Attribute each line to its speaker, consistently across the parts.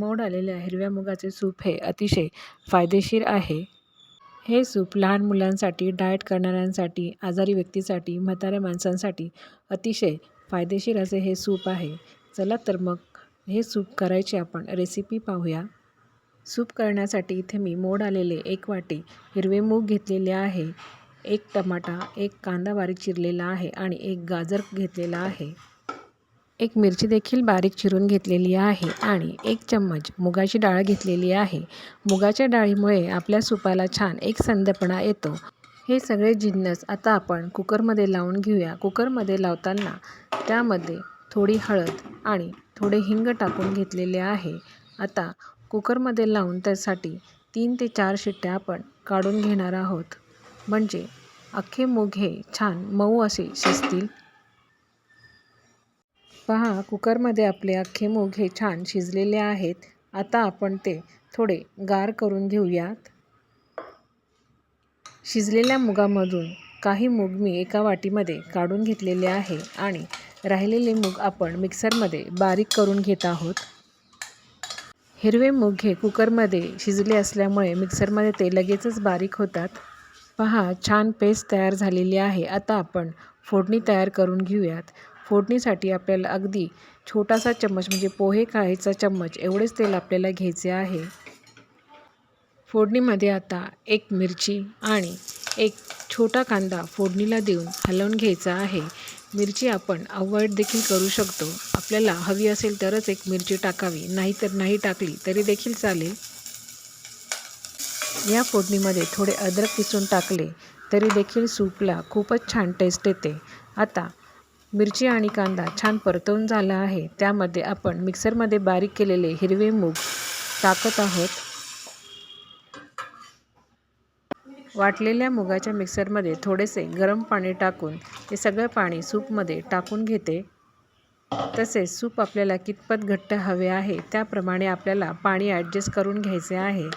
Speaker 1: मोड आलेल्या हिरव्या मुगाचे सूप हे अतिशय फायदेशीर आहे. हे सूप लहान मुलांसाठी डाएट करणाऱ्यांसाठी आजारी व्यक्तीसाठी म्हाताऱ्या माणसांसाठी अतिशय फायदेशीर असे हे सूप आहे. चला तर मग हे सूप करायची आपण रेसिपी पाहूया. सूप करण्यासाठी इथे मी मोड आलेले एक वाटी हिरवे मूग घेतलेले आहे. एक टमाटा एक कांदा बारीक चिरलेला आहे आणि एक गाजर घेतलेला आहे. एक मिरची देखील बारीक चिरून घेतलेली आहे आणि एक चम्मच मुगाची डाळ घेतलेली आहे. मुगाच्या डाळीमुळे आपल्या सुपाला छान एक संदपणा येतो. हे सगळे जिन्नस आता आपण कुकरमध्ये लावून घेऊया. कुकरमध्ये लावताना त्यामध्ये थोडी हळद आणि थोडे हिंग टाकून घेतलेले आहे. आता कुकरमध्ये लावून त्यासाठी तीन ते चार शिट्ट्या आपण काढून घेणार आहोत. म्हणजे अख्खे मूग हे छान मऊ असे शिजतील. पहा कुकरमध्ये आपले अख्खे मूग हे छान शिजलेले आहेत. आता आपण ते थोडे गार करून घेऊयात. शिजलेल्या मुगामधून काही मूग मी एका वाटीमध्ये काढून घेतलेले आहे आणि राहिलेले मूग आपण मिक्सरमध्ये बारीक करून घेत आहोत. हिरवे मूग हे कुकरमध्ये शिजले असल्यामुळे मिक्सरमध्ये ते लगेचच बारीक होतात. पहा छान पेस्ट तयार झालेली आहे. आता आपण फोडणी तयार करून घेऊयात. फोडणीसाठी आपल्याला अगदी छोटासा चम्मच म्हणजे पोहे खायचा चम्मच एवढेच तेल आपल्याला घ्यायचे आहे. फोडणीमध्ये आता एक मिरची आणि एक छोटा कांदा फोडणीला देऊन हलवून घ्यायचा आहे. मिरची आपण अवॉइड देखील करू शकतो. आपल्याला हवी असेल तरच एक मिरची टाकावी नाहीतर नाही टाकली तरी देखील चालेल. या फोडणीमध्ये थोडे अद्रक किसून टाकले तरी देखील सूपला खूपच छान टेस्ट येते. आता मिरची आणि कांदा छान परतवून झाला आहे. त्यामध्ये आपण मिक्सरमध्ये बारीक केलेले हिरवे मूग टाकत आहोत. वाटलेल्या मुगाच्या मिक्सरमध्ये थोडेसे गरम पाणी टाकून हे सगळं पाणी सूपमध्ये टाकून घेते. तसेच सूप आपल्याला कितपत घट्ट हवे आहे त्याप्रमाणे आपल्याला पाणी ॲडजस्ट करून घ्यायचे आहे.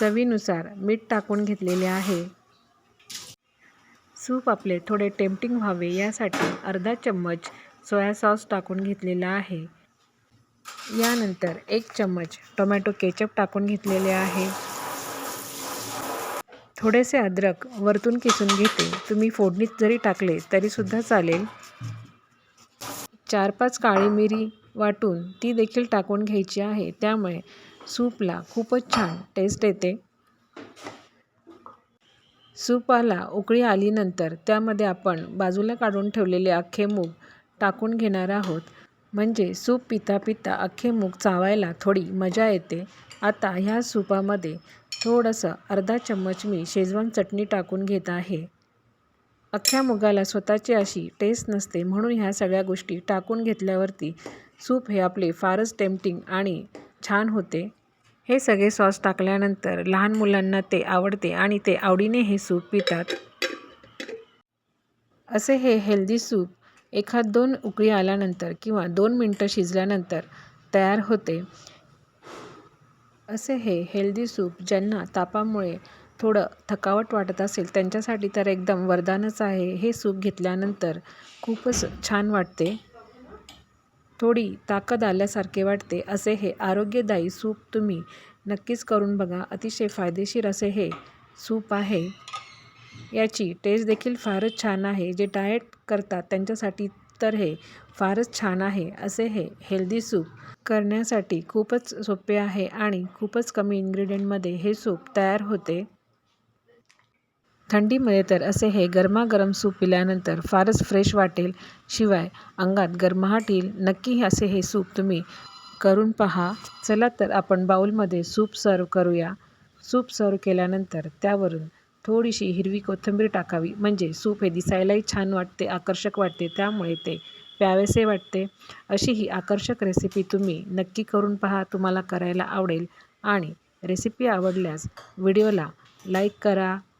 Speaker 1: चवीनुसार मीठ टाकून घेतलेले आहे. सूप आपले थोडे टेम्पटिंग व्हावे यासाठी अर्धा चम्मच सोया सॉस टाकून घेतलेला आहे. यानंतर एक चम्मच टोमॅटो केचप टाकून घेतलेले आहे. थोडेसे अद्रक वरतून किसून घेते. तुम्ही फोडणीत जरी टाकले तरीसुद्धा चालेल. चार पाच काळी मिरी वाटून ती देखील टाकून घ्यायची आहे. त्यामुळे सूपला खूपच छान टेस्ट येते. सूपाला उकळी आलीनंतर त्यामध्ये आपण बाजूला काढून ठेवलेले अख्खे मूग टाकून घेणार आहोत. म्हणजे सूप पिता पिता अख्खे मूग चावायला थोडी मजा येते. आता ह्या सूपामध्ये थोडंसं अर्धा चम्मच मी शेजवान चटणी टाकून घेत आहे. अख्ख्या मुगाला स्वतःची अशी टेस्ट नसते म्हणून ह्या सगळ्या गोष्टी टाकून घेतल्यावरती सूप हे आपले फारच टेम्पटिंग आणि छान होते. हे सगळे सॉस टाकल्यानंतर लहान मुलांना ते आवडते आणि ते आवडीने हे सूप पितात. असे हे हेल्दी सूप एखाद दोन उकळी आल्यानंतर किंवा दोन मिनटं शिजल्यानंतर तयार होते. असे हे हेल्दी सूप ज्यांना तापामुळे थोडं थकावट वाटत असेल त्यांच्यासाठी तर एकदम वरदानच आहे. हे सूप घेतल्यानंतर खूपच छान वाटते. थोडी ताकद आल्यासारखे वाटते असे हे आरोग्यदायी सूप तुम्ही नक्कीच करून बघा. अतिशय फायदेशीर असे हे सूप आहे. याची टेस्ट देखील फारच छान आहे. जे डाएट करतात त्यांच्यासाठी तर हे फारच छान आहे असे हे हेल्दी सूप करण्यासाठी खूपच सोपे आहे आणि खूपच कमी इन्ग्रेडियंटमध्ये हे सूप तयार होते. थंडीमध्ये तर असे हे गरमागरम सूप पिल्यानंतर फारच फ्रेश वाटेल. शिवाय अंगात गरमाहट येईल नक्की असे हे सूप तुम्ही करून पहा. चला तर आपण बाऊलमध्ये सूप सर्व करूया. सूप सर्व केल्यानंतर त्यावरून थोडीशी हिरवी कोथिंबीर टाकावी. म्हणजे सूप हे दिसायलाही छान वाटते आकर्षक वाटते. त्यामुळे ते प्यावेसे वाटते. अशी ही आकर्षक रेसिपी तुम्ही नक्की करून पहा. तुम्हाला करायला आवडेल. आणि रेसिपी आवडल्यास व्हिडिओला लाईक करा.